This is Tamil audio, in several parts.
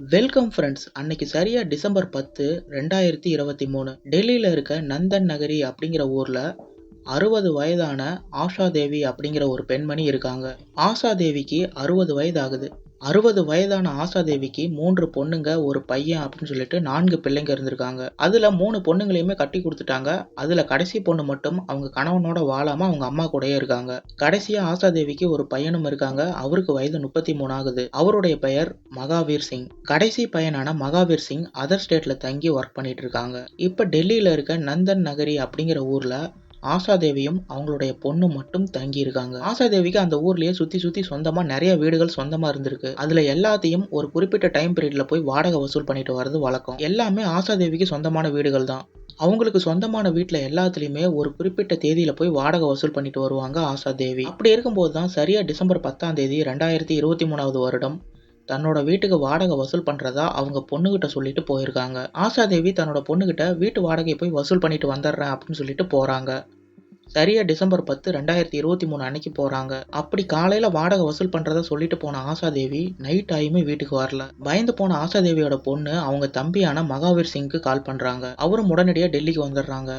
வெல்கம் ஃப்ரெண்ட்ஸ் அன்னைக்கு சரியாக டிசம்பர் பத்து ரெண்டாயிரத்தி இருபத்தி மூணு. டெல்லியில் இருக்க நந்தன் நகரி அப்படிங்கிற ஊரில் அறுபது வயதான ஆஷா தேவி அப்படிங்கிற ஒரு பெண்மணி இருக்காங்க. ஆஷா தேவிக்கு அறுபது வயது ஆகுது அறுபது வயதான ஆஷா தேவிக்கு மூன்று பொண்ணுங்க ஒரு பையன் அப்படின்னு சொல்லிட்டு நான்கு பிள்ளைங்க இருந்திருக்காங்க. அதுல மூணு பொண்ணுங்களையுமே கட்டி கொடுத்துட்டாங்க. அதுல கடைசி பொண்ணு மட்டும் அவங்க கணவனோட வாழாம அவங்க அம்மா கூடயே இருக்காங்க. கடைசியா ஆஷா தேவிக்கு ஒரு பையனும் இருக்காங்க. அவருக்கு வயது முப்பத்தி மூணு ஆகுது. அவருடைய பெயர் மகாவீர் சிங். கடைசி பையனான மகாவீர் சிங் அதர் ஸ்டேட்ல தங்கி ஒர்க் பண்ணிட்டு இருக்காங்க. இப்ப டெல்லியில இருக்க நந்தன் நகரி அப்படிங்கிற ஊர்ல ஆசாதேவியும் அவங்களுடைய பொண்ணு மட்டும் தங்கியிருக்காங்க. ஆசாதேவிக்கு அந்த ஊர்லயே சுத்தி சுத்தி சொந்தமா நிறைய வீடுகள் சொந்தமா இருந்திருக்கு. அதுல எல்லாத்தையும் ஒரு குறிப்பிட்ட டைம் பீரியட்ல போய் வாடகை வசூல் பண்ணிட்டு வர்றது வழக்கம். எல்லாமே ஆசாதேவிக்கு சொந்தமான வீடுகள் தான். அவங்களுக்கு சொந்தமான வீட்டில் எல்லாத்துலேயுமே ஒரு குறிப்பிட்ட தேதியில் போய் வாடகை வசூல் பண்ணிட்டு வருவாங்க ஆஷா தேவி அப்படி இருக்கும்போது தான் சரியாக டிசம்பர் பத்தாம் தேதி ரெண்டாயிரத்தி இருபத்தி மூணாவது வருடம். தன்னோட வீட்டுக்கு வாடகை வசூல் பண்ணுறதா அவங்க பொண்ணுகிட்ட சொல்லிட்டு போயிருக்காங்க. ஆஷாதேவி தன்னோட பொண்ணுகிட்ட வீட்டு வாடகையை போய் வசூல் பண்ணிட்டு வந்துடுறேன் அப்படின்னு சொல்லிட்டு போகிறாங்க சரியா டிசம்பர் பத்து ரெண்டாயிரத்தி இருபத்தி மூணு அன்னைக்கு போறாங்க. அப்படி காலையில வாடகை வசூல் பண்றதா சொல்லிட்டு போன ஆஷாதேவி நைட் ஆயுமே வீட்டுக்கு வரல. பயந்து போன ஆஷாதேவியோட பொண்ணு அவங்க தம்பியான மகாவீர் சிங்க்கு கால் பண்றாங்க. அவரும் உடனடியாக டெல்லிக்கு வந்துடுறாங்க.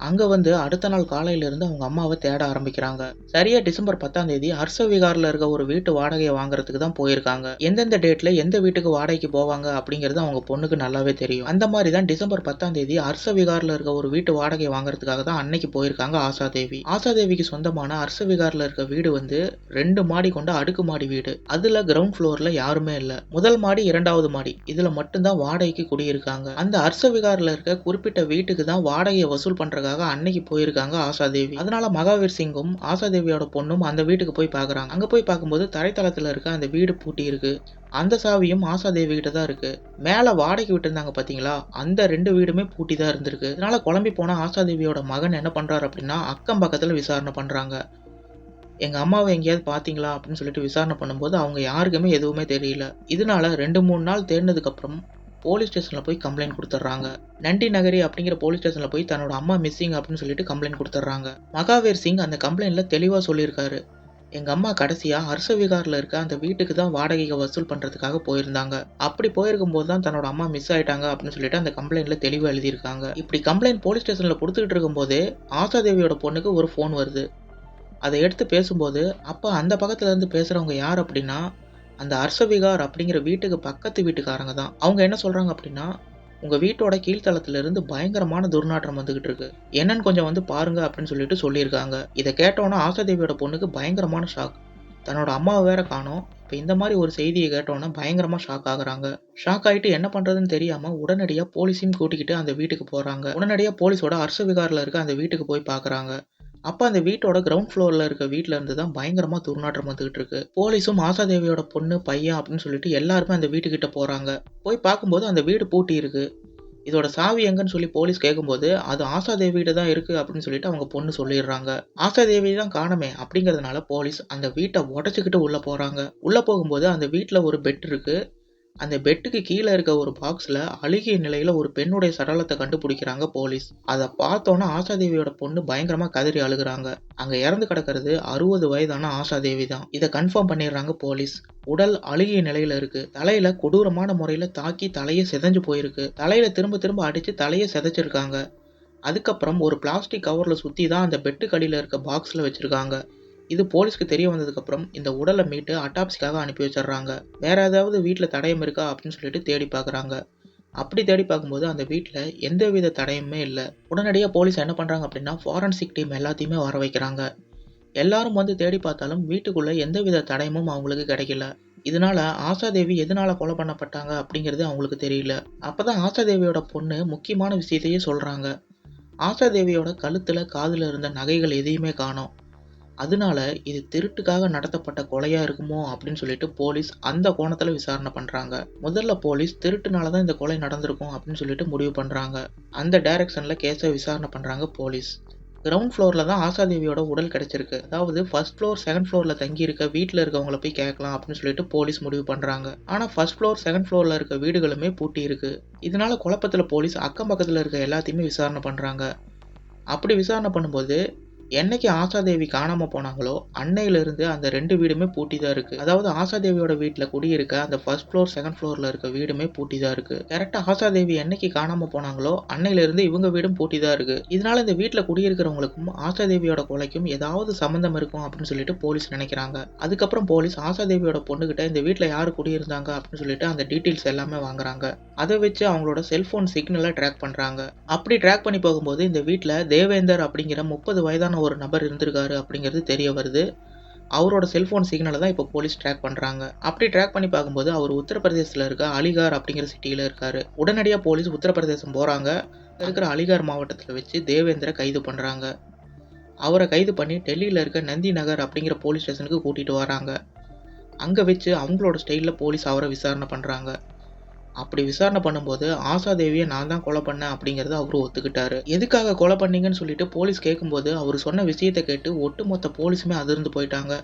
அங்க வந்து அடுத்த நாள் காலையில இருந்து அவங்க அம்மாவை தேட ஆரம்பிக்கிறாங்க. சரியா டிசம்பர் பத்தாம் தேதி ஹர்ஷ விகார்ல இருக்க ஒரு வீட்டு வாடகையை வாங்குறதுக்கு தான் போயிருக்காங்க. எந்தெந்த டேட்ல எந்த வீட்டுக்கு வாடகைக்கு போவாங்க அப்படிங்கிறது அவங்க பொண்ணுக்கு நல்லாவே தெரியும். அந்த மாதிரி தான் டிசம்பர் பத்தாம் தேதி ஹர்ஷ விகார்ல இருக்க ஒரு வீட்டு வாடகை வாங்குறதுக்காக தான் அன்னைக்கு போயிருக்காங்க ஆசா தேவி ஆசா தேவிக்கு சொந்தமான அர்ச விகாரில் இருக்க வீடு வந்து ரெண்டு மாடி கொண்ட அடுக்கு மாடி வீடு. அதுல கிரவுண்ட் ஃப்ளோர்ல யாருமே இல்ல. முதல் மாடி இரண்டாவது மாடி. இதுல மட்டும்தான் வாடகைக்கு குடியிருக்காங்க. அந்த அர்ச விகாரில் இருக்க குறிப்பிட்ட வீட்டுக்கு தான் வாடகையை வசூல் பண்ற பார்க்கறதுக்காக அன்னைக்கு போயிருக்காங்க ஆசாதேவி அதனால மகாவீர் சிங்கும் ஆசாதேவியோட பொண்ணும் அந்த வீட்டுக்கு போய் பாக்குறாங்க அங்க போய் பார்க்கும்போது தரைத்தளத்துல இருக்க அந்த வீடு பூட்டி இருக்கு. அந்த சாவியும் ஆசாதேவி கிட்ட தான் இருக்கு. மேல வாடகைக்கு விட்டுருந்தாங்க பாத்தீங்களா? அந்த ரெண்டு வீடுமே பூட்டி தான் இருந்திருக்கு. அதனால குழம்பி போன ஆசாதேவியோட மகன் என்ன பண்றாரு அப்படின்னா அக்கம் பக்கத்துல விசாரணை பண்றாங்க. எங்க அம்மாவை எங்கேயாவது பாத்தீங்களா அப்படின்னு சொல்லிட்டு விசாரணை பண்ணும்போது அவங்க யாருக்குமே எதுவுமே தெரியல. இதனால ரெண்டு மூணு நாள் தேர்ந்ததுக்கு அப்புறம் போலீஸ் ஸ்டேஷனில் போய் கம்ப்ளைண்ட் கொடுத்துட்றாங்க. நண்டி நகரி அப்படிங்கிற போலீஸ் ஸ்டேஷனில் போய் தன்னோட அம்மா மிஸ்ஸிங் அப்படின்னு சொல்லிட்டு கம்ப்ளைண்ட் கொடுத்துட்றாங்க. மகாவீர் சிங் அந்த கம்ப்ளைண்ட்டில் தெளிவாக சொல்லியிருக்காரு. எங்கள் அம்மா கடைசியாக ஹர்ஷ விகாரில் இருக்க அந்த வீட்டுக்கு தான் வாடகையை வசூல் பண்ணுறதுக்காக போயிருந்தாங்க. அப்படி போயிருக்கும் போது தான் தன்னோட அம்மா மிஸ் ஆயிட்டாங்க அப்படின்னு சொல்லிட்டு அந்த கம்ப்ளைண்ட்டில் தெளிவாக எழுதியிருக்காங்க. இப்படி கம்ப்ளைண்ட் போலீஸ் ஸ்டேஷனில் கொடுத்துக்கிட்டு இருக்கும்போது ஆசாதேவியோட பொண்ணுக்கு ஒரு ஃபோன் வருது. அதை எடுத்து பேசும்போது அப்போ அந்த பக்கத்தில் இருந்து பேசுகிறவங்க யார் அப்படின்னா அந்த அர்சவிகார் அப்படிங்கிற வீட்டுக்கு பக்கத்து வீட்டுக்காரங்க தான். அவங்க என்ன சொல்கிறாங்க அப்படின்னா உங்கள் வீட்டோட கீழ்த்தளத்துல இருந்து பயங்கரமான துர்நாற்றம் வந்துகிட்டு இருக்கு. என்னன்னு கொஞ்சம் வந்து பாருங்க அப்படின்னு சொல்லிட்டு சொல்லியிருக்காங்க. இதை கேட்டோன்னா ஆசாதேவியோட பொண்ணுக்கு பயங்கரமான ஷாக் தன்னோட அம்மாவை வேற காணோம். இப்போ இந்த மாதிரி ஒரு செய்தியை கேட்டோன்னே பயங்கரமாக ஷாக் ஆகுறாங்க. ஷாக் ஆகிட்டு என்ன பண்ணுறதுன்னு தெரியாமல் உடனடியாக போலீஸையும் கூட்டிக்கிட்டு அந்த வீட்டுக்கு போகிறாங்க உடனடியாக போலீஸோட அர்ஷவிகாரில் இருக்க அந்த வீட்டுக்கு போய் பார்க்குறாங்க அப்போ அந்த வீட்டோட கிரவுண்ட் ஃப்ளோரில் இருக்க வீட்டில் இருந்து தான் பயங்கரமாக துர்நாற்றம் வந்துகிட்டு இருக்கு. போலீஸும் ஆசாதேவியோட பொண்ணு பையன் அப்படின்னு சொல்லிட்டு எல்லாருமே அந்த வீட்டுக்கிட்ட போகிறாங்க போய் பார்க்கும்போது அந்த வீடு பூட்டி இருக்கு. இதோட சாவி எங்கன்னு சொல்லி போலீஸ் கேட்கும்போது அது ஆசாதேவியிட தான் இருக்கு அப்படின்னு சொல்லிட்டு அவங்க பொண்ணு சொல்லிடுறாங்க. ஆசாதேவி தான் காணமே அப்படிங்கிறதுனால போலீஸ் அந்த வீட்டை உடச்சிக்கிட்டு உள்ள போறாங்க. உள்ள போகும்போது அந்த வீட்டில் ஒரு பெட் இருக்கு. அந்த பெட்டுக்கு கீழே இருக்க ஒரு பாக்ஸில் அழுகிய நிலையில் ஒரு பெண்ணுடைய சடலத்தை கண்டுபிடிக்கிறாங்க போலீஸ். அதை பார்த்தோன்னே ஆஷாதேவியோட பொண்ணு பயங்கரமாக கதறி அழுகுறாங்க. அங்கே இறந்து கிடக்கிறது அறுபது வயதான ஆஷாதேவி தான் இதை கன்ஃபார்ம் பண்ணிடுறாங்க போலீஸ். உடல் அழுகிய நிலையில இருக்கு. தலையில கொடூரமான முறையில தாக்கி தலையை செதஞ்சு போயிருக்கு. தலையில திரும்ப திரும்ப அடிச்சு தலையை செதைச்சிருக்காங்க. அதுக்கப்புறம் ஒரு பிளாஸ்டிக் கவரில் சுற்றி தான் அந்த பெட்டுக்கடியில் இருக்க பாக்ஸில் வச்சுருக்காங்க. இது போலீஸ்க்கு தெரிய வந்ததுக்கப்புறம் இந்த உடலை மீட்டு அட்டாப்சிக்காக அனுப்பி வச்சிடுறாங்க. வேற ஏதாவது வீட்டில் தடயம் இருக்கா அப்படின்னு சொல்லிட்டு தேடி பார்க்குறாங்க. அப்படி தேடி பார்க்கும்போது அந்த வீட்டில் எந்த வித தடயமுமே இல்லை. உடனடியாக போலீஸ் என்ன பண்ணுறாங்க அப்படின்னா ஃபாரன்சிக் டீம் எல்லாத்தையுமே வர வைக்கிறாங்க. எல்லாரும் வந்து தேடி பார்த்தாலும் வீட்டுக்குள்ளே எந்த வித தடயமும் அவங்களுக்கு கிடைக்கல. இதனால ஆசாதேவி எதனால கொலை பண்ணப்பட்டாங்க அப்படிங்கிறது அவங்களுக்கு தெரியல. அப்பதான் ஆசாதேவியோட பொண்ணு முக்கியமான விஷயத்தையே சொல்றாங்க. ஆசாதேவியோட கழுத்துல காதில் இருந்த நகைகள் எதையுமே காணோம். அதனால இது திருட்டுக்காக நடத்தப்பட்ட கொலையா இருக்குமோ அப்படின்னு சொல்லிட்டு போலீஸ் அந்த கோணத்துல விசாரணை பண்றாங்க. முதல்ல போலீஸ் திருட்டுனால தான் இந்த கொலை நடந்திருக்கும் அப்படின்னு சொல்லிட்டு முடிவு பண்றாங்க. அந்த டைரக்ஷன்ல கேஸை விசாரணை பண்றாங்க போலீஸ். கிரவுண்ட் ஃப்ளோரில் தான் ஆசாதேவியோட உடல் கிடைச்சிருக்கு. அதாவது ஃபர்ஸ்ட் ஃப்ளோர் செகண்ட் ஃப்ளோரில் தங்கி இருக்க வீட்டில் இருக்கவங்கள போய் கேட்கலாம் அப்படின்னு சொல்லிட்டு போலீஸ் முடிவு பண்ணுறாங்க ஆனால் ஃபர்ஸ்ட் ஃப்ளோர் செகண்ட் ஃப்ளோரில் இருக்க வீடுகளுமே பூட்டி இருக்கு. இதனால குழப்பத்தில் போலீஸ் அக்கம் பக்கத்தில் இருக்க எல்லாத்தையுமே விசாரணை பண்ணுறாங்க அப்படி விசாரணை பண்ணும்போது என்னைக்கு ஆசாதேவி காணாம போனாங்களோ அன்னையிலிருந்து அந்த ரெண்டு வீடுமே பூட்டி தான் இருக்கு. அதாவது ஆசாதேவியோட வீட்டில் குடியிருக்க அந்த ஃபர்ஸ்ட் ஃப்ளோர் செகண்ட் ஃப்ளோர்ல இருக்க வீடுமே பூட்டி தான் இருக்கு கரெக்டா ஆசாதேவி என்னைக்கு காணாம போனாங்களோ அன்னையிலிருந்து இவங்க வீடும் பூட்டி தான் இருக்கு. இதனால இந்த வீட்டில் குடியிருக்கிறவங்களுக்கும் ஆசாதேவியோட கொலைக்கும் ஏதாவது சம்மந்தம் இருக்கும் அப்படின்னு சொல்லிட்டு போலீஸ் நினைக்கிறாங்க. அதுக்கப்புறம் போலீஸ் ஆசாதேவியோட பொண்ணுகிட்ட இந்த வீட்டில் யார் குடியிருந்தாங்க? அப்படின்னு சொல்லிட்டு அந்த டீட்டெயில்ஸ் எல்லாமே வாங்குறாங்க. அதை வச்சு அவங்களோட செல்போன் சிக்னலை ட்ராக் பண்றாங்க. அப்படி ட்ராக் பண்ணி போகும்போது இந்த வீட்டில் தேவேந்தர் அப்படிங்கிற முப்பது வயதான ஒரு நபர் இருந்திருக்காரு அப்படிங்கிறது தெரிய வருது. அவரோட செல்ஃபோன் சிக்னலை தான் இப்போ போலீஸ் ட்ராக் பண்ணுறாங்க அப்படி ட்ராக் பண்ணி பார்க்கும்போது அவர் உத்தரப்பிரதேசத்தில் இருக்க அலிகார் அப்படிங்கிற சிட்டியில் இருக்காரு. உடனடியாக போலீஸ் உத்தரப்பிரதேசம் போகிறாங்க இருக்கிற அலிகார் மாவட்டத்தில் வச்சு தேவேந்திர கைது பண்ணுறாங்க அவரை கைது பண்ணி டெல்லியில் இருக்க நந்தி நகர் அப்படிங்கிற போலீஸ் ஸ்டேஷனுக்கு கூட்டிகிட்டு வராங்க. அங்கே வச்சு அவங்களோட ஸ்டைலில் போலீஸ் அவரை விசாரணை பண்ணுறாங்க அப்படி விசாரணை பண்ணும்போது ஆசாதேவியை நான் தான் கொலை பண்ணேன் அப்படிங்கிறத அவரு ஒத்துக்கிட்டாரு. எதுக்காக கொலை பண்ணீங்கன்னு சொல்லிட்டு போலீஸ் கேட்கும்போது அவர் சொன்ன விஷயத்தை கேட்டு ஒட்டுமொத்த போலீஸுமே அதிர்ந்து போயிட்டாங்க.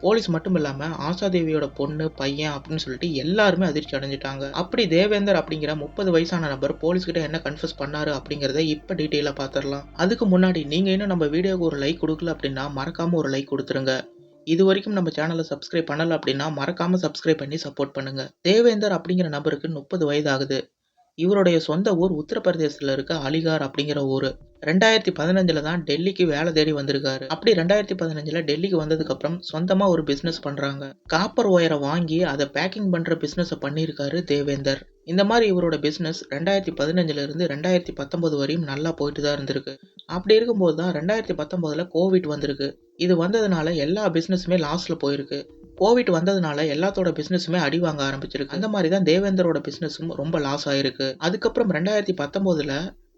போலீஸ் மட்டும் இல்லாம ஆசாதேவியோட பொண்ணு பையன் அப்படின்னு சொல்லிட்டு எல்லாருமே அதிர்ச்சி அடைஞ்சிட்டாங்க. அப்படி தேவேந்தர் அப்படிங்கிற முப்பது வயசான நபர் போலீஸ் கிட்ட என்ன கன்ஃபர்ஸ் பண்ணாரு அப்படிங்கறத இப்ப டீட்டெயிலா பாத்திரலாம். அதுக்கு முன்னாடி நீங்க இன்னும் நம்ம வீடியோக்கு ஒரு லைக் கொடுக்கல அப்படின்னா மறக்காம ஒரு லைக் கொடுத்துருங்க. இது வரைக்கும் நம்ம சேனலை சப்ஸ்கிரைப் பண்ணல அப்படின்னா மறக்காமல் சப்ஸ்கிரைப் பண்ணி சப்போர்ட் பண்ணுங்க. தேவேந்தர் அப்படிங்கிற நபருக்கு முப்பது வயது ஆகுது. இவருடைய சொந்த ஊர் உத்தரப்பிரதேசத்தில் இருக்க அலிகார் அப்படிங்கிற ஊர். ரெண்டாயிரத்தி பதினஞ்சுல தான் டெல்லிக்கு வேலை தேடி வந்திருக்காரு. அப்படி ரெண்டாயிரத்தி பதினஞ்சுல டெல்லிக்கு வந்ததுக்கு அப்புறம் சொந்தமா ஒரு பிசினஸ் பண்றாங்க. காப்பர் ஒயரை வாங்கி அதை பேக்கிங் பண்ற பிசினஸ் பண்ணியிருக்காரு தேவேந்தர். இந்த மாதிரி இவரோட பிசினஸ் ரெண்டாயிரத்தி பதினஞ்சுல இருந்து ரெண்டாயிரத்தி பத்தொன்பது வரையும் நல்லா போயிட்டு தான் இருந்திருக்கு. அப்படி இருக்கும்போது தான் ரெண்டாயிரத்தி பத்தொன்பதுல கோவிட் வந்திருக்கு. இது வந்ததுனால எல்லா பிசினஸுமே லாஸ்ட்ல போயிருக்கு. கோவிட் வந்ததுனால எல்லாத்தோட பிசினஸுமே அடி வாங்க ஆரம்பிச்சிருக்கு. அந்த மாதிரி தான் தேவேந்தரோட பிசினஸும் ரொம்ப லாஸ் ஆயிருக்கு. அதுக்கப்புறம் ரெண்டாயிரத்தி பத்தொன்பதுல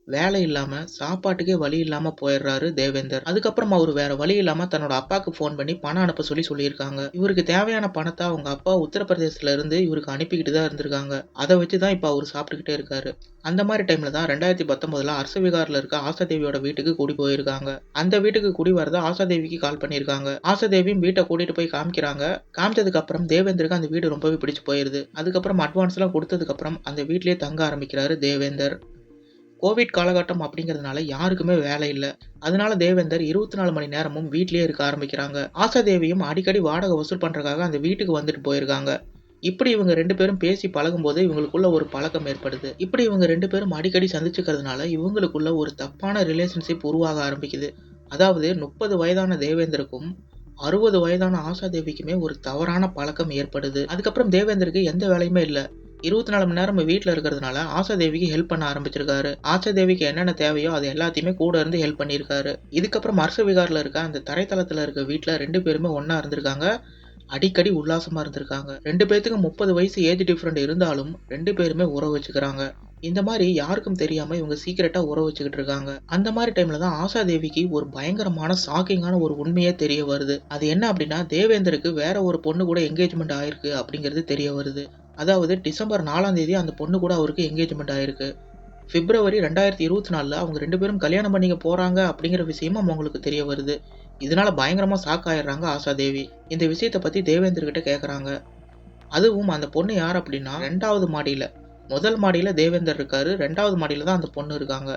வேலை இல்லாம சாப்பாட்டுக்கே வழி இல்லாம போயிடுறாரு தேவேந்தர். அதுக்கப்புறம் அவர் வேற வழி இல்லாம தன்னோட அப்பாவுக்கு ஃபோன் பண்ணி பணம் அனுப்ப சொல்லி சொல்லியிருக்காங்க. இவருக்கு தேவையான பணத்தை அவங்க அப்பா உத்தரப்பிரதேசத்துல இருந்து இவருக்கு அனுப்பிக்கிட்டு தான் இருந்திருக்காங்க. அதை வச்சு தான் இப்போ அவர் சாப்பிட்டுக்கிட்டே இருக்காரு. அந்த மாதிரி டைம்ல தான் ரெண்டாயிரத்தி பத்தொன்பதுல அரசவிகாரில் இருக்க ஆசாதேவியோட வீட்டுக்கு கூடி போயிருக்காங்க. அந்த வீட்டுக்கு கூடி வரத ஆசாதேவிக்கு கால் பண்ணியிருக்காங்க. ஆசாதேவியும் வீட்டை கூட்டிட்டு போய் காமிக்கிறாங்க. காமிச்சதுக்கு அப்புறம் தேவேந்தருக்கு அந்த வீடு ரொம்பவே பிடிச்சு போயிருது. அதுக்கப்புறம் அட்வான்ஸ் எல்லாம் கொடுத்ததுக்கு அப்புறம் அந்த வீட்லயே தங்க ஆரம்பிக்கிறாரு தேவேந்தர். கோவிட் காலகட்டம் அப்படிங்கிறதுனால யாருக்குமே வேலை இல்லை. அதனால தேவேந்தர் இருபத்தி நாலு மணி நேரமும் வீட்லயே இருக்க ஆரம்பிக்கிறாங்க. ஆசாதேவியும் அடிக்கடி வாடகை வசூல் பண்றதுக்காக அந்த வீட்டுக்கு வந்துட்டு போயிருக்காங்க. இப்படி இவங்க ரெண்டு பேரும் பேசி பழகும்போது இவங்களுக்குள்ள ஒரு பழக்கம் ஏற்படுது. இப்படி இவங்க ரெண்டு பேரும் அடிக்கடி சந்திச்சுக்கிறதுனால இவங்களுக்குள்ள ஒரு தப்பான ரிலேஷன்ஷிப் உருவாக ஆரம்பிக்குது. அதாவது முப்பது வயதான தேவேந்தருக்கும் அறுபது வயதான ஆசாதேவிக்குமே ஒரு தவறான பழக்கம் ஏற்படுது. அதுக்கப்புறம் தேவேந்தருக்கு எந்த வேலையுமே இல்லை. இருபத்தி நாலு மணி நேரம் வீட்டில் இருக்கிறதுனால ஆசாதேவிக்கு ஹெல்ப் பண்ண ஆரம்பிச்சிருக்காரு. ஆசாதேவிக்கு என்னென்ன தேவையோ அது எல்லாத்தையுமே கூட இருந்து ஹெல்ப் பண்ணியிருக்காரு. இதுக்கப்புறம் அரசு விகாரில் இருக்க அந்த தரைத்தளத்தில் இருக்க வீட்டில் ரெண்டு பேருமே ஒன்றா இருந்திருக்காங்க. அடிக்கடி உல்லாசமா இருந்திருக்காங்க. ரெண்டு பேர்த்துக்கு முப்பது வயசு ஏஜ் டிஃப்ரெண்ட் இருந்தாலும் ரெண்டு பேருமே உறவு வச்சுக்கிறாங்க. இந்த மாதிரி யாருக்கும் தெரியாம இவங்க சீக்கிரட்டா உறவு வச்சுக்கிட்டு இருக்காங்க. அந்த மாதிரி டைம்ல தான் ஆசா தேவிக்கு ஒரு பயங்கரமான ஷாக்கிங்கான ஒரு உண்மையே தெரிய வருது. அது என்ன அப்படின்னா தேவேந்தருக்கு வேற ஒரு பொண்ணு கூட என்கேஜ்மெண்ட் ஆயிருக்கு அப்படிங்கிறது தெரிய வருது. அதாவது டிசம்பர் நாலாம் தேதி அந்த பொண்ணு கூட அவருக்கு என்கேஜ்மெண்ட் ஆயிருக்கு. பிப்ரவரி ரெண்டாயிரத்தி இருபத்தி நாலில் அவங்க ரெண்டு பேரும் கல்யாணம் பண்ணிக்க போகிறாங்க அப்படிங்கிற விஷயமும் அவங்களுக்கு தெரிய வருது. இதனால பயங்கரமாக ஷாக் ஆயிடுறாங்க ஆசா தேவி. இந்த விஷயத்தை பற்றி தேவேந்தர்கிட்ட கேட்குறாங்க அதுவும் அந்த பொண்ணு யார் அப்படின்னா ரெண்டாவது மாடியில் முதல் மாடியில் தேவேந்தர் இருக்காரு. ரெண்டாவது மாடியில் தான் அந்த பொண்ணு இருக்காங்க.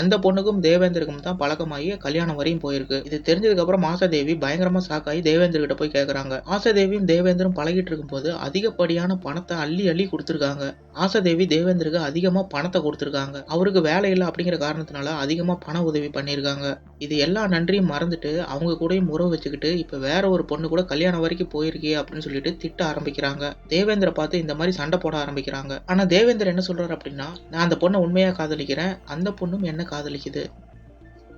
அந்த பொண்ணுக்கும் தேவேந்தருக்கும் தான் பழக்கமாகி கல்யாணம் வரையும் போயிருக்கு. இது தெரிஞ்சதுக்கு அப்புறம் ஆசாதேவி பயங்கரமா சாக்காயி தேவேந்தர்கிட்ட போய் கேக்குறாங்க. ஆசாதேவியும் தேவேந்தரும் பழகிட்டு இருக்கும்போது அதிகப்படியான பணத்தை அள்ளி அள்ளி கொடுத்துருக்காங்க. ஆசாதேவி தேவேந்தருக்கு அதிகமா பணத்தை கொடுத்துருக்காங்க. அவருக்கு வேலை இல்லை அப்படிங்கிற காரணத்தினால அதிகமா பண உதவி பண்ணியிருக்காங்க. இது எல்லா நன்றியும் மறந்துட்டு அவங்க கூடயும் உறவு வச்சுக்கிட்டு இப்ப வேற ஒரு பொண்ணு கூட கல்யாணம் வரைக்கும் போயிருக்கே அப்படின்னு சொல்லிட்டு திட்ட ஆரம்பிக்கிறாங்க. தேவேந்திர பார்த்து இந்த மாதிரி சண்டை போட ஆரம்பிக்கிறாங்க. ஆனா தேவேந்தர் என்ன சொல்றாரு அப்படின்னா நான் அந்த பொண்ணை உண்மையா காதலிக்கிறேன். அந்த பொண்ணும் என்ன காதலிக்குது?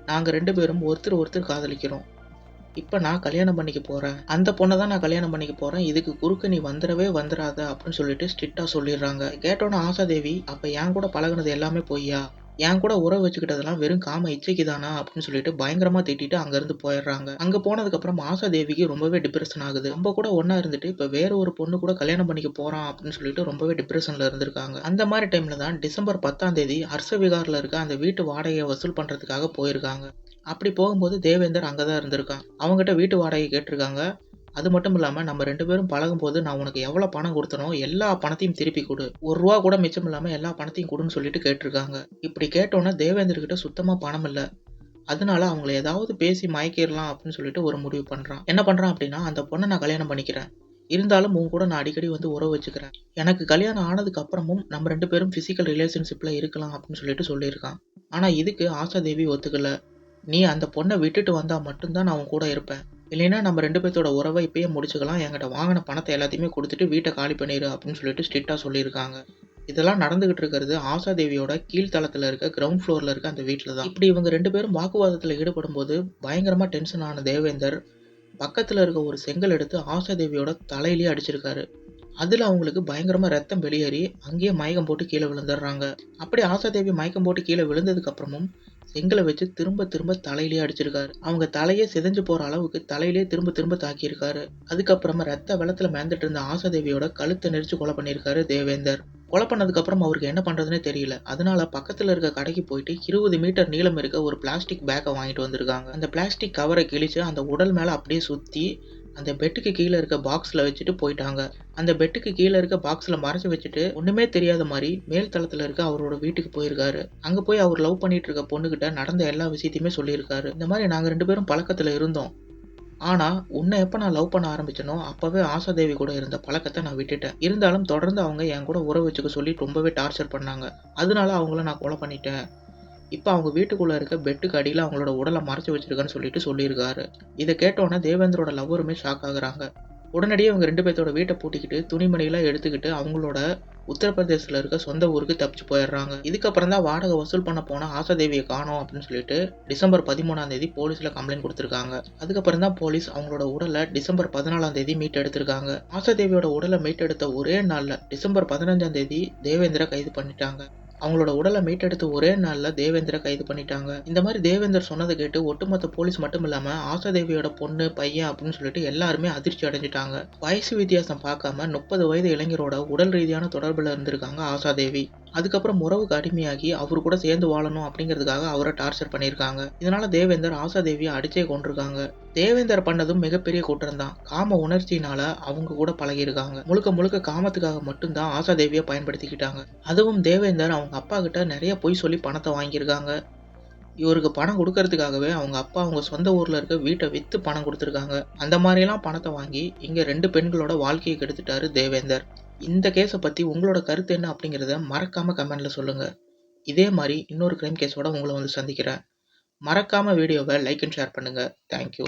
நாங்கள் ரெண்டு பேரும் ஒருத்தர் ஒருத்தர் காதலிக்கிறோம். இப்போ நான் கல்யாணம் பண்ணிக்க போகிறேன் அந்த பொண்ணை தான் நான் கல்யாணம் பண்ணிக்க போகிறேன் இதுக்கு குறுக்க நீ வந்துடவே வந்துடாத அப்படின்னு சொல்லிட்டு ஸ்ட்ரிக்டாக சொல்லிடுறாங்க. கேட்டோன்னு ஆசாதேவி அப்போ என் கூட பழகுனது எல்லாமே பொய்யா? என் கூட உறவு வச்சுக்கிட்டதெல்லாம் வெறும் காம இச்சைக்கு தானா அப்படின்னு சொல்லிட்டு பயங்கரமா திட்டிட்டு அங்கிருந்து போயிடுறாங்க. அங்க போனதுக்கு அப்புறம் ஆசா தேவிக்கு ரொம்பவே டிப்ரெஷன் ஆகுது. நம்ம கூட ஒன்னா இருந்துட்டு இப்ப வேற ஒரு பொண்ணு கூட கல்யாணம் பண்ணிக்க போறான் அப்படின்னு சொல்லிட்டு ரொம்பவே டிப்ரெஷன்ல இருந்திருக்காங்க. அந்த மாதிரி டைம்ல தான் டிசம்பர் பத்தாம் தேதி ஹர்ஷ இருக்க அந்த வீட்டு வாடகையை வசூல் பண்றதுக்காக போயிருக்காங்க. அப்படி போகும்போது தேவேந்தர் அங்கதான் இருந்திருக்கான். அவங்ககிட்ட வீட்டு வாடகை கேட்டிருக்காங்க. அது மட்டும் இல்லாமல் நம்ம ரெண்டு பேரும் பழகும் போது நான் உனக்கு எவ்வளோ பணம் கொடுத்தனோ எல்லா பணத்தையும் திருப்பி கொடு. ஒரு ரூபா கூட மிச்சம் இல்லாமல் எல்லா பணத்தையும் கொடுன்னு சொல்லிட்டு கேட்டிருக்காங்க. இப்படி கேட்டோன்னே தேவேந்திரகிட்ட சுத்தமாக பணம் இல்லை. அதனால அவங்கள ஏதாவது பேசி மயக்கிடலாம் அப்படின்னு சொல்லிட்டு ஒரு முடிவு பண்ணுறான் என்ன பண்ணுறான் அப்படின்னா அந்த பொண்ணை நான் கல்யாணம் பண்ணிக்கிறேன். இருந்தாலும் உன் கூட நான் அடிக்கடி வந்து உறவு வச்சுக்கிறேன். எனக்கு கல்யாணம் ஆனதுக்கு அப்புறமும் நம்ம ரெண்டு பேரும் ஃபிசிக்கல் ரிலேஷன்ஷிப்பில் இருக்கலாம் அப்படின்னு சொல்லிட்டு சொல்லியிருக்கான். ஆனால் இதுக்கு ஆஷா தேவி ஒத்துக்கல. நீ அந்த பொண்ணை விட்டுட்டு வந்தால் மட்டும்தான் நான் உன் கூட இருப்பேன். இல்லைன்னா நம்ம ரெண்டு பேர்த்தோட உறவை இப்பயே முடிச்சுக்கலாம். என்கிட்ட வாங்கின பணத்தை எல்லாத்தையுமே கொடுத்துட்டு வீட்டை காலி பண்ணிடு அப்படின்னு சொல்லிட்டு ஸ்ட்ரிக்டாக சொல்லியிருக்காங்க. இதெல்லாம் நடந்துகிட்டு இருக்கிறது ஆஷா தேவியோட கீழ்த்தளத்தில் இருக்க கிரவுண்ட் ஃப்ளோரில் இருக்க அந்த வீட்டில் தான். இப்படி இவங்க ரெண்டு பேரும் வாக்குவாதத்தில் ஈடுபடும் போது பயங்கரமாக டென்ஷன் ஆன தேவேந்தர் பக்கத்தில் இருக்க ஒரு செங்கல் எடுத்து ஆசா தேவியோட தலையிலேயே அடிச்சிருக்காரு. அதில் அவங்களுக்கு பயங்கரமாக ரத்தம் வெளியேறி அங்கேயே மயக்கம் போட்டு கீழே விழுந்துடுறாங்க. அப்படி ஆசாதேவி மயக்கம் போட்டு கீழே விழுந்ததுக்கப்புறமும் செங்கலை வச்சு திரும்ப திரும்ப தலையிலேயே அடிச்சிருக்காரு. அவங்க தலையே சிதைஞ்சு போற அளவுக்கு தலையிலேயே திரும்ப திரும்ப தாக்கியிருக்காரு. அதுக்கப்புறமா ரத்த வெள்ளத்துல மேந்துட்டு இருந்த ஆசாதேவியோட கழுத்தை நெரிச்சு கொலை பண்ணியிருக்காரு தேவேந்தர். கொலை பண்ணதுக்கு அப்புறம் அவருக்கு என்ன பண்ணுறதுனே தெரியல. அதனால பக்கத்துல இருக்க கடைக்கு போயிட்டு இருபது மீட்டர் நீளம் இருக்க ஒரு பிளாஸ்டிக் பேக்கை வாங்கிட்டு வந்திருக்காங்க. அந்த பிளாஸ்டிக் கவரை கிழிச்சு அந்த உடல் மேல அப்படியே சுத்தி அந்த பெட்டுக்கு கீழே இருக்க பாக்ஸில் வச்சுட்டு போயிட்டாங்க. அந்த பெட்டுக்கு கீழே இருக்க பாக்ஸில் மறைச்சு வச்சுட்டு ஒன்றுமே தெரியாத மாதிரி மேல் தளத்தில் இருக்க அவரோட வீட்டுக்கு போயிருக்காரு. அங்கே போய் அவர் லவ் பண்ணிட்டு இருக்க பொண்ணுக்கிட்ட நடந்த எல்லா விஷயத்தையுமே சொல்லியிருக்காரு. இந்த மாதிரி நாங்கள் ரெண்டு பேரும் பழக்கத்தில் இருந்தோம். ஆனால் உன்னை எப்போ நான் லவ் பண்ண ஆரம்பிச்சனோ அப்போவே ஆசாதேவி கூட இருந்த பழக்கத்தை நான் விட்டுட்டேன். இருந்தாலும் தொடர்ந்து அவங்க என் கூட உறவு வச்சுக்க சொல்லி ரொம்பவே டார்ச்சர் பண்ணாங்க. அதனால அவங்கள நான் கொலை பண்ணிட்டேன். இப்போ அவங்க வீட்டுக்குள்ளே இருக்க பெட்டுக்கு அடியில் அவங்களோட உடலை மறைச்சி வச்சிருக்கேன்னு சொல்லிட்டு சொல்லியிருக்காரு. இதை கேட்டோன்னே தேவேந்திரோட லவ்வருமே ஷாக் ஆகுறாங்க. உடனடியே அவங்க ரெண்டு பேர்த்தோட வீட்டை பூட்டிக்கிட்டு துணிமணிலாம் எடுத்துக்கிட்டு அவங்களோட உத்தரப்பிரதேசத்தில் இருக்க சொந்த ஊருக்கு தப்பிச்சு போயிடுறாங்க. இதுக்கப்புறம் தான் வாடகை வசூல் பண்ண போன ஆசாதேவியை காணோம் அப்படின்னு சொல்லிட்டு டிசம்பர் பதிமூணாம் தேதி போலீஸில் கம்ப்ளைண்ட் கொடுத்துருக்காங்க. அதுக்கப்புறம் தான் போலீஸ் அவங்களோட உடலை டிசம்பர் பதினாலாம் தேதி மீட்டெடுத்திருக்காங்க. ஆசாதேவியோட உடலை மீட்டெடுத்த ஒரே நாளில் டிசம்பர் பதினஞ்சாம் தேதி தேவேந்திர கைது பண்ணிட்டாங்க. அவங்களோட உடலை மீட்டெடுத்து ஒரே நாளில் தேவேந்திர கைது பண்ணிட்டாங்க. இந்த மாதிரி தேவேந்தர் சொன்னதை கேட்டு ஒட்டுமொத்த போலீஸ் மட்டும் இல்லாமல் ஆசாதேவியோட பொண்ணு பையன் அப்படின்னு சொல்லிட்டு எல்லாருமே அதிர்ச்சி அடைஞ்சிட்டாங்க. வயசு வித்தியாசம் பார்க்காம முப்பது வயது இளைஞரோட உடல் ரீதியான தொடர்பில் இருந்திருக்காங்க ஆசாதேவி அதுக்கப்புறம் உறவுக்கு அடிமையாகி அவர் கூட சேர்ந்து வாழணும் அப்படிங்கிறதுக்காக அவரை டார்ச்சர் பண்ணியிருக்காங்க. இதனால தேவேந்தர் ஆசாதேவியை அடிச்சே கொண்டிருக்காங்க தேவேந்தர் பண்ணதும் மிகப்பெரிய குற்றம் தான் காம உணர்ச்சினால அவங்க கூட பழகியிருக்காங்க. முழுக்க முழுக்க காமத்துக்காக மட்டும்தான் ஆசாதேவியை பயன்படுத்திக்கிட்டாங்க. அதுவும் தேவேந்தர் அவங்க அப்பா கிட்ட நிறைய பொய் சொல்லி பணத்தை வாங்கியிருக்காங்க. இவருக்கு பணம் கொடுக்கறதுக்காகவே அவங்க அப்பா அவங்க சொந்த ஊர்ல இருக்க வீட்டை வித்து பணம் கொடுத்துருக்காங்க. அந்த மாதிரிலாம் பணத்தை வாங்கி இங்க ரெண்டு பெண்களோட வாழ்க்கையை கெடுத்துட்டாரு தேவேந்தர். இந்த கேஸை பற்றி உங்களோட கருத்து என்ன அப்படிங்கிறத மறக்காமல் கமெண்டில் சொல்லுங்கள் இதே மாதிரி இன்னொரு க்ரைம் கேஸோட உங்களை வந்து சந்திக்கிறேன். மறக்காமல் வீடியோவை லைக் அண்ட் ஷேர் பண்ணுங்கள் தேங்க்யூ